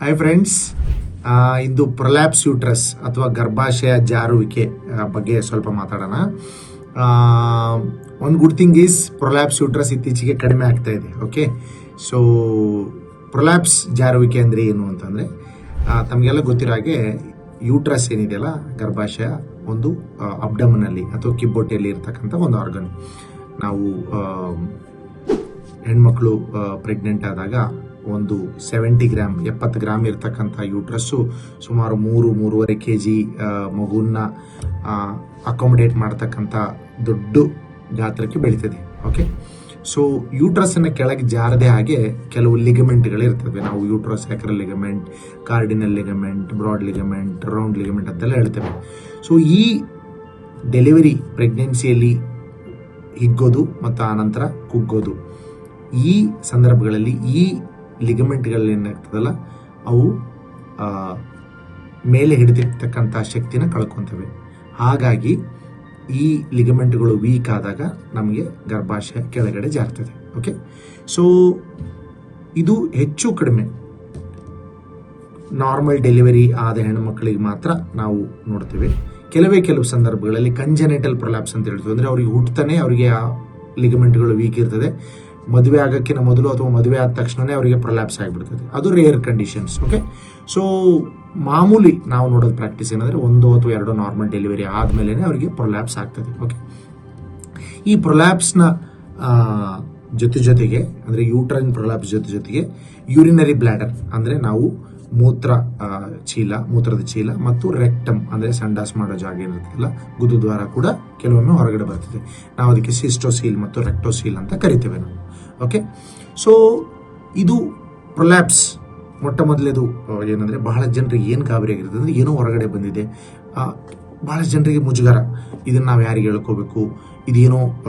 Hi friends ಇಂದು prolapse uterus ಅಥವಾ ಗರ್ಭಾಶಯ ಜಾರುವಿಕೆ ಬಗ್ಗೆ ಸ್ವಲ್ಪ ಮಾತಾಡೋಣ. ಒಂದು good thing is prolapse uterus ಇತ್ತೀಚೆಗೆ ಕಡಿಮೆ ಆಗ್ತಾ ಇದೆ ಓಕೆ ಸೊ ಪ್ರೊಲ್ಯಾಪ್ಸ್ ಜಾರುವಿಕೆ ಅಂದರೆ ಏನು ಅಂತಂದರೆ ತಮಗೆಲ್ಲ ಗೊತ್ತಿರೋ ಹಾಗೆ ಯೂಟ್ರಸ್ ಏನಿದೆಯಲ್ಲ, ಗರ್ಭಾಶಯ ಒಂದು ಅಬ್ಡಮನಲ್ಲಿ ಅಥವಾ ಕಿಬ್ಬೊಟ್ಟೆಯಲ್ಲಿ ಇರ್ತಕ್ಕಂಥ ಒಂದು ಆರ್ಗನ್ ನಾವು ಹೆಣ್ಮಕ್ಳು ಪ್ರೆಗ್ನೆಂಟ್ ಆದಾಗ ಒಂದು ಸೆವೆಂಟಿ ಗ್ರಾಮ್ ಎಪ್ಪತ್ತು ಗ್ರಾಮ್ ಇರ್ತಕ್ಕಂಥ ಯೂಟ್ರಸ್ಸು ಸುಮಾರು ಮೂರು, ಮೂರುವರೆ ಕೆ ಜಿ ಮಗುವನ್ನ ಅಕಾಮಿಡೇಟ್ ಮಾಡ್ತಕ್ಕಂಥ ದೊಡ್ಡ ಗಾತ್ರಕ್ಕೆ ಬೆಳೀತದೆ ಓಕೆ ಸೊ ಯೂಟ್ರಸ್ಸನ್ನು ಕೆಳಗೆ ಜಾರದೆ ಹಾಗೆ ಕೆಲವು ಲಿಗಮೆಂಟ್ಗಳಿರ್ತವೆ ನಾವು uterus sacral ligament cardinal ligament broad ligament round ligament ಅಂತೆಲ್ಲ ಹೇಳ್ತೇವೆ. ಸೊ ಈ ಡೆಲಿವರಿ ಪ್ರೆಗ್ನೆನ್ಸಿಯಲ್ಲಿ ಹಿಗ್ಗೋದು ಮತ್ತು ಆನಂತರ ಕುಗ್ಗೋದು. ಈ ಸಂದರ್ಭಗಳಲ್ಲಿ ಈ ಲಿಗಮೆಂಟ್ಗಳಲ್ಲಿ ಏನಾಗ್ತದಲ್ಲ ಅವು ಮೇಲೆ ಹಿಡಿದಿರ್ತಕ್ಕಂಥ ಶಕ್ತಿನ ಕಳ್ಕೊತವೆ. ಹಾಗಾಗಿ, ಈ ಲಿಗಮೆಂಟ್ಗಳು ವೀಕ್ ಆದಾಗ ನಮಗೆ ಗರ್ಭಾಶಯ ಕೆಳಗಡೆ ಜಾರ್ತದೆ. ಓಕೆ ಸೊ ಇದು ಹೆಚ್ಚು ಕಡಿಮೆ. ನಾರ್ಮಲ್ ಡೆಲಿವರಿ ಆದ ಹೆಣ್ಣುಮಕ್ಕಳಿಗೆ ಮಾತ್ರ ನಾವು ನೋಡ್ತೇವೆ. ಕೆಲವೇ ಕೆಲವು ಸಂದರ್ಭಗಳಲ್ಲಿ ಕಂಜನೆಟಲ್ ಪ್ರೊಲ್ಯಾಪ್ಸ್ ಅಂತ ಹೇಳ್ತೀವಿ. ಅಂದರೆ ಅವರಿಗೆ ಹುಟ್ಟತಾನೆ ಅವರಿಗೆ ಆ ಲಿಗಮೆಂಟ್ಗಳು ವೀಕ್ ಇರ್ತದೆ. ಮದುವೆ ಆಗೋಕ್ಕಿಂತ ಮೊದಲು ಅಥವಾ ಮದುವೆ ಆದ ತಕ್ಷಣವೇ ಅವರಿಗೆ ಪ್ರೊಲ್ಯಾಪ್ಸ್ ಆಗಿಬಿಡ್ತದೆ. ಅದು ರೇರ್ ಕಂಡೀಷನ್ಸ್ ಓಕೆ ಸೊ ಮಾಮೂಲಿ ನಾವು ನೋಡೋದು ಪ್ರಾಕ್ಟೀಸ್ ಏನಂದರೆ ಒಂದು ಅಥವಾ ಎರಡು ನಾರ್ಮಲ್ ಡೆಲಿವರಿ ಆದಮೇಲೆ ಅವರಿಗೆ ಪ್ರೊಲ್ಯಾಪ್ಸ್ ಆಗ್ತದೆ ಓಕೆ ಈ ಪ್ರೊಲ್ಯಾಪ್ಸ್ನ ಜೊತೆ ಜೊತೆಗೆ, ಅಂದರೆ ಯೂಟ್ರೈನ್ ಪ್ರೊಲ್ಯಾಪ್ಸ್ ಜೊತೆ ಜೊತೆಗೆ ಯೂರಿನರಿ ಬ್ಲ್ಯಾಡರ್ ಅಂದರೆ ನಾವು ಮೂತ್ರ ಚೀಲ ಮೂತ್ರದ ಚೀಲ ಮತ್ತು ರೆಕ್ಟಮ್ ಅಂದರೆ ಸಂಡಾಸ್ ಮಾಡೋ ಜಾಗ ಏನಿರ್ತದಲ್ಲ ಗುದುದ್ವಾರ ಕೂಡ ಕೆಲವೊಮ್ಮೆ ಹೊರಗಡೆ ಬರ್ತದೆ. ನಾವು ಅದಕ್ಕೆ ಸಿಸ್ಟೋಸೀಲ್ ಮತ್ತು ರೆಕ್ಟೋಸೀಲ್ ಅಂತ ಕರಿತೇವೆ ನಾವು. ಓಕೆ ಸೊ ಇದು ಪ್ರೊಲ್ಯಾಪ್ಸ್. ಮೊಟ್ಟ ಮೊದಲೇದು ಏನಂದರೆ ಬಹಳ ಜನರಿಗೆ ಏನು ಗಾಬರಿ ಆಗಿರ್ತದೆ ಅಂದರೆ ಏನೋ ಹೊರಗಡೆ ಬಂದಿದೆ. ಆ, ಬಹಳಷ್ಟು ಜನರಿಗೆ ಮುಜುಗರ. ಇದನ್ನು ನಾವು ಯಾರಿಗೆ ಹೇಳ್ಕೋಬೇಕು? ಇದೇನೋ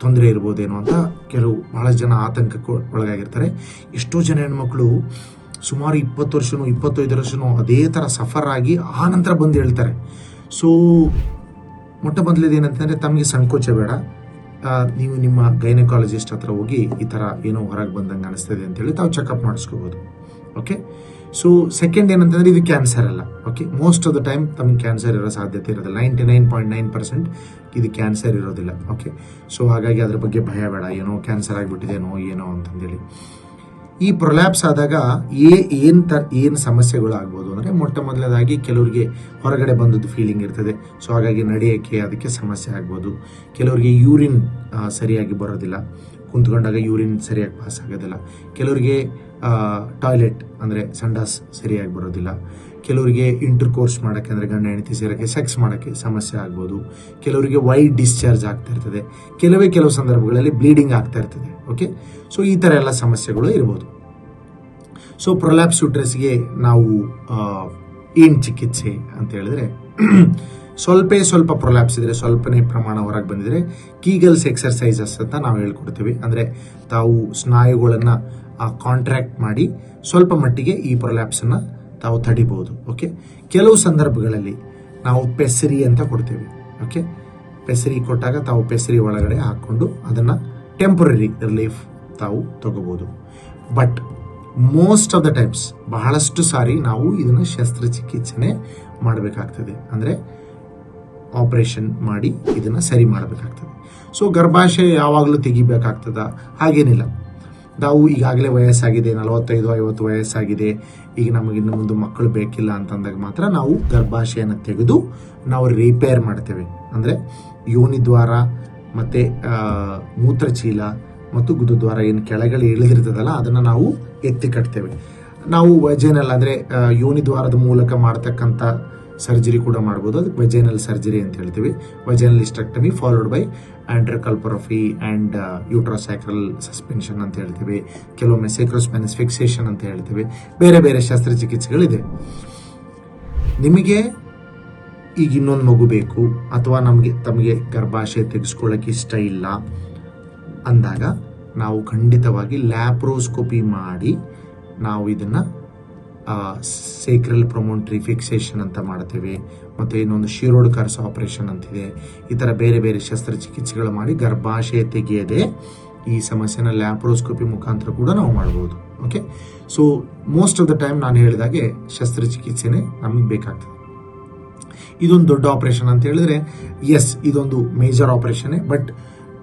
ತೊಂದರೆ ಇರ್ಬೋದೇನೋ ಅಂತ ಕೆಲವು ಬಹಳಷ್ಟು ಜನ ಆತಂಕಕ್ಕೆ ಒಳಗಾಗಿರ್ತಾರೆ. ಎಷ್ಟೋ ಜನ ಹೆಣ್ಮಕ್ಳು ಸುಮಾರು ಇಪ್ಪತ್ತು ವರ್ಷನೋ, ಇಪ್ಪತ್ತೈದು ವರ್ಷನೋ ಅದೇ ಥರ ಸಫರ್ ಆಗಿ ಆ ನಂತರ ಬಂದು ಹೇಳ್ತಾರೆ. ಸೊ ಮೊಟ್ಟ ಮೊದಲೇದು ಏನಂತಂದರೆ ತಮಗೆ ಸಂಕೋಚ ಬೇಡ. ನೀವು ನಿಮ್ಮ ಗೈನಕಾಲಜಿಸ್ಟ್ ಹತ್ರ ಹೋಗಿ ಈ ಥರ ಏನೋ ಹೊರಗೆ ಬಂದಂಗೆ ಅನಿಸ್ತದೆ ಅಂತೇಳಿ ತಾವು ಚೆಕಪ್ ಮಾಡಿಸ್ಕೋಬೋದು. ಓಕೆ ಸೊ ಸೆಕೆಂಡ್ ಏನಂತಂದರೆ ಇದು ಕ್ಯಾನ್ಸರ್ ಅಲ್ಲ. Okay most of the time ತಮಗೆ ಕ್ಯಾನ್ಸರ್ ಇರೋ ಸಾಧ್ಯತೆ ಇರೋದಿಲ್ಲ. Ninety nine point nine percent ಇದು ಕ್ಯಾನ್ಸರ್ ಇರೋದಿಲ್ಲ. ಓಕೆ ಸೊ ಹಾಗಾಗಿ ಅದ್ರ ಬಗ್ಗೆ ಭಯ ಬೇಡ. ಏನೋ ಕ್ಯಾನ್ಸರ್ ಆಗಿಬಿಟ್ಟಿದೇನೋ, ಏನೋ ಅಂತಂದೇಳಿ. ಈ ಪ್ರೊಲ್ಯಾಪ್ಸ್ ಆದಾಗ ಏ, ಏನು ತರ ಏನು ಸಮಸ್ಯೆಗಳು ಆಗ್ಬೋದು ಅಂದರೆ ಮೊಟ್ಟ ಮೊದಲನೇದಾಗಿ ಕೆಲವರಿಗೆ ಹೊರಗಡೆ ಬಂದದ್ದು ಫೀಲಿಂಗ್ ಇರ್ತದೆ. ಸೊ ಹಾಗಾಗಿ ನಡೆಯೋಕ್ಕೆ ಅದಕ್ಕೆ ಸಮಸ್ಯೆ ಆಗ್ಬೋದು. ಕೆಲವರಿಗೆ ಯೂರಿನ್ ಸರಿಯಾಗಿ ಬರೋದಿಲ್ಲ. ಕುಂತ್ಕೊಂಡಾಗ ಯೂರಿನ್ ಸರಿಯಾಗಿ ಪಾಸ್ ಆಗೋದಿಲ್ಲ. ಕೆಲವರಿಗೆ ಟಾಯ್ಲೆಟ್ ಅಂದರೆ ಸಂಡಾಸ್ ಸರಿಯಾಗಿ ಬರೋದಿಲ್ಲ. ಕೆಲವರಿಗೆ ಇಂಟರ್ ಕೋರ್ಸ್ ಮಾಡೋಕ್ಕೆ ಅಂದರೆ ಗಂಡ ಹೆಂಡತಿ ಸೇರೋಕ್ಕೆ ಸೆಕ್ಸ್ ಮಾಡೋಕ್ಕೆ ಸಮಸ್ಯೆ ಆಗ್ಬೋದು. ಕೆಲವರಿಗೆ ವೈಡ್ ಡಿಸ್ಚಾರ್ಜ್ ಆಗ್ತಾ ಇರ್ತದೆ. ಕೆಲವೇ ಕೆಲವು ಸಂದರ್ಭಗಳಲ್ಲಿ ಬ್ಲೀಡಿಂಗ್ ಆಗ್ತಾ ಇರ್ತದೆ ಓಕೆ ಸೊ ಈ ಥರ ಎಲ್ಲ ಸಮಸ್ಯೆಗಳು ಇರ್ಬೋದು. ಸೊ ಪ್ರೊಲ್ಯಾಪ್ಸ್ ಯೂಟ್ರಸ್ಗೆ ನಾವು ಏನು ಚಿಕಿತ್ಸೆ ಅಂತ ಹೇಳಿದ್ರೆ, ಸ್ವಲ್ಪ ಸ್ವಲ್ಪ ಪ್ರೊಲ್ಯಾಪ್ಸ್ ಇದ್ರೆ ಸ್ವಲ್ಪನೇ ಪ್ರಮಾಣ ಹೊರಗೆ ಬಂದಿದ್ರೆ ಕೀಗಲ್ಸ್ ಎಕ್ಸರ್ಸೈಸಸ್ ಅಂತ ನಾವು ಹೇಳ್ಕೊಡ್ತೀವಿ. ಅಂದರೆ ತಾವು ಸ್ನಾಯುಗಳನ್ನು ಕಾಂಟ್ರಾಕ್ಟ್ ಮಾಡಿ ಸ್ವಲ್ಪ ಮಟ್ಟಿಗೆ ಈ ಪ್ರೊಲ್ಯಾಪ್ಸನ್ನು ತಾವು ತಡಿಬಹುದು ಓಕೆ ಕೆಲವು ಸಂದರ್ಭಗಳಲ್ಲಿ ನಾವು ಪೆಸರಿ ಅಂತ ಕೊಡ್ತೇವೆ ಓಕೆ ಪೆಸರಿ ಕೊಟ್ಟಾಗ ತಾವು ಪೆಸರಿ ಒಳಗಡೆ ಹಾಕ್ಕೊಂಡು ಅದನ್ನು ಟೆಂಪರರಿ ರಿಲೀಫ್ ತಾವು ತಗೋಬೋದು. But most of the times ಬಹಳಷ್ಟು ಸಾರಿ ನಾವು ಇದನ್ನು ಶಸ್ತ್ರಚಿಕಿತ್ಸೆ ಮಾಡಬೇಕಾಗ್ತದೆ. ಅಂದರೆ ಆಪರೇಷನ್ ಮಾಡಿ ಇದನ್ನು ಸರಿ ಮಾಡಬೇಕಾಗ್ತದೆ. ಸೊ ಗರ್ಭಾಶಯ ಯಾವಾಗಲೂ ತೆಗಿಬೇಕಾಗ್ತದ? ಹಾಗೇನಿಲ್ಲ. ನಾವು ಈಗಾಗಲೇ ವಯಸ್ಸಾಗಿದೆ, ನಲವತ್ತೈದು, ಐವತ್ತು ವಯಸ್ಸಾಗಿದೆ. ಈಗ ನಮಗೆ ಇನ್ನು ಮುಂದೆ ಮಕ್ಕಳು ಬೇಕಿಲ್ಲ ಅಂತಂದಾಗ ಮಾತ್ರ ನಾವು ಗರ್ಭಾಶಯನ ತೆಗೆದು ನಾವು ರಿಪೇರ್ ಮಾಡ್ತೇವೆ. ಅಂದರೆ ಯೋನಿ ದ್ವಾರ ಮತ್ತು ಮೂತ್ರಚೀಲ ಮತ್ತು ಗುದುದ್ವಾರ ಏನು ಕೆಳಗಡೆ ಇಳಿದಿರ್ತದಲ್ಲ, ಅದನ್ನು ನಾವು ಎತ್ತಿ ಕಟ್ತೇವೆ. ನಾವು ವಜೇನಲ್ ಅಂದರೆ ಯೋನಿ ದ್ವಾರದ ಮೂಲಕ ಮಾಡ್ತಕ್ಕಂಥ ಸರ್ಜರಿ ಕೂಡ ಮಾಡ್ಬೋದು. ಅದಕ್ಕೆ ವಜೈನಲ್ ಸರ್ಜರಿ ಅಂತ ಹೇಳ್ತೀವಿ. Vaginal hysterectomy followed by anterior colporrhaphy and uterosacral suspension ಅಂತ ಹೇಳ್ತೀವಿ. ಕೆಲವೊಮ್ಮೆ ಸೈಕ್ರೋಸ್ಪೆನಿಸ್ ಫಿಕ್ಸೇಷನ್ ಅಂತ ಹೇಳ್ತೀವಿ. ಬೇರೆ ಬೇರೆ ಶಸ್ತ್ರಚಿಕಿತ್ಸೆಗಳಿದೆ. ನಿಮಗೆ ಈಗ ಇನ್ನೊಂದು ಮಗು ಬೇಕು ಅಥವಾ ನಮಗೆ ತಮಗೆ ಗರ್ಭಾಶಯ ತೆಗೆಸ್ಕೊಳ್ಳೋಕೆ ಇಷ್ಟ ಇಲ್ಲ ಅಂದಾಗ ನಾವು ಖಂಡಿತವಾಗಿ ಲ್ಯಾಪ್ರೋಸ್ಕೋಪಿ ಮಾಡಿ ನಾವು ಇದನ್ನು ಸೇಕ್ರಲ್ ಪ್ರೊಮೋಂಟ್ರಿ ಫಿಕ್ಸೇಷನ್ ಅಂತ ಮಾಡ್ತೀವಿ. ಮತ್ತು ಇನ್ನೊಂದು ಶಿರೋಡ್ ಕರ್ಸ್ ಆಪರೇಷನ್ ಅಂತಿದೆ. ಈ ಥರ ಬೇರೆ ಬೇರೆ ಶಸ್ತ್ರಚಿಕಿತ್ಸೆಗಳು ಮಾಡಿ ಗರ್ಭಾಶಯ ತೆಗೆಯದೆ ಈ ಸಮಸ್ಯೆನ ಲ್ಯಾಪ್ರೋಸ್ಕೋಪಿ ಮುಖಾಂತರ ಕೂಡ ನಾವು ಮಾಡ್ಬೋದು. Okay so most of the time ನಾನು ಹೇಳಿದಾಗೆ ಶಸ್ತ್ರಚಿಕಿತ್ಸೆನೇ ನಮಗೆ ಬೇಕಾಗ್ತದೆ. ಇದೊಂದು ದೊಡ್ಡ ಆಪರೇಷನ್ ಅಂತ ಹೇಳಿದ್ರೆ ಎಸ್ ಇದೊಂದು major operation but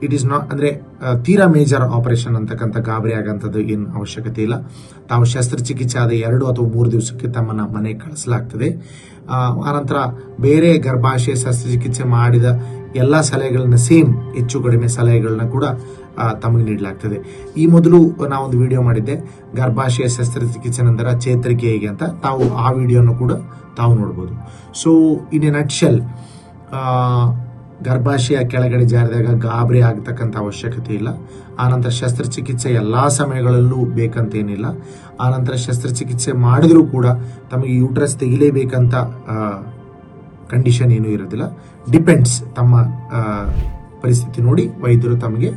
it is not ಅಂದರೆ ತೀರಾ ಮೇಜರ್ ಆಪರೇಷನ್ ಅಂತಕ್ಕಂಥ ಗಾಬರಿ ಆಗಂಥದ್ದು ಏನು ಅವಶ್ಯಕತೆ ಇಲ್ಲ. ತಾವು ಶಸ್ತ್ರಚಿಕಿತ್ಸೆ ಆದ ಎರಡು ಅಥವಾ ಮೂರು ದಿವಸಕ್ಕೆ ತಮ್ಮನ್ನ ಮನೆಗೆ ಕಳಿಸಲಾಗ್ತದೆ. ಆನಂತರ ಬೇರೆ ಗರ್ಭಾಶಯ ಶಸ್ತ್ರಚಿಕಿತ್ಸೆ ಮಾಡಿದ ಎಲ್ಲ ಸಲಹೆಗಳನ್ನ ಸೇಮ್ ಹೆಚ್ಚು ಕಡಿಮೆ ಸಲಹೆಗಳನ್ನ ಕೂಡ ತಮಗೆ ನೀಡಲಾಗ್ತದೆ. ಈ ಮೊದಲು ನಾವೊಂದು ವಿಡಿಯೋ ಮಾಡಿದ್ದೆ. ಗರ್ಭಾಶಯ ಶಸ್ತ್ರಚಿಕಿತ್ಸೆ ನಂತರ ಚೇತರಿಕೆ ಹೇಗೆ ಅಂತ ತಾವು ಆ ವಿಡಿಯೋನು ಕೂಡ ತಾವು ನೋಡ್ಬೋದು. ಸೊ ಇನ್ ಎ ನಟ್ಶೆಲ್ ಗರ್ಭಾಶಯ ಕೆಳಗಡೆ ಜಾರಿದಾಗ ಗಾಬರಿ ಆಗ್ತಕ್ಕಂಥ ಅವಶ್ಯಕತೆ ಇಲ್ಲ. ಆನಂತರ ಶಸ್ತ್ರಚಿಕಿತ್ಸೆ ಎಲ್ಲ ಸಮಯಗಳಲ್ಲೂ ಬೇಕಂತೇನಿಲ್ಲ. ಆನಂತರ ಶಸ್ತ್ರಚಿಕಿತ್ಸೆ ಮಾಡಿದರೂ ಕೂಡ ತಮಗೆ ಯೂಟ್ರಸ್ ತೆಗಿಲೇಬೇಕಂತ ಕಂಡೀಷನ್ ಏನೂ ಇರೋದಿಲ್ಲ. ಡಿಪೆಂಡ್ಸ್ ತಮ್ಮ ಪರಿಸ್ಥಿತಿ ನೋಡಿ ವೈದ್ಯರು ತಮಗೆ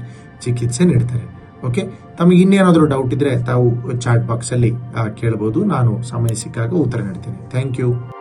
ಚಿಕಿತ್ಸೆ ನೀಡ್ತಾರೆ. ಓಕೆ? ತಮಗೆ ಇನ್ನೇನಾದರೂ ಡೌಟ್ ಇದ್ದರೆ ತಾವು ಚಾಟ್ ಬಾಕ್ಸಲ್ಲಿ ಕೇಳ್ಬೋದು. ನಾನು ಸಮಯ ಸಿಕ್ಕಾಗ ಉತ್ತರ ನೀಡ್ತೀನಿ. Thank you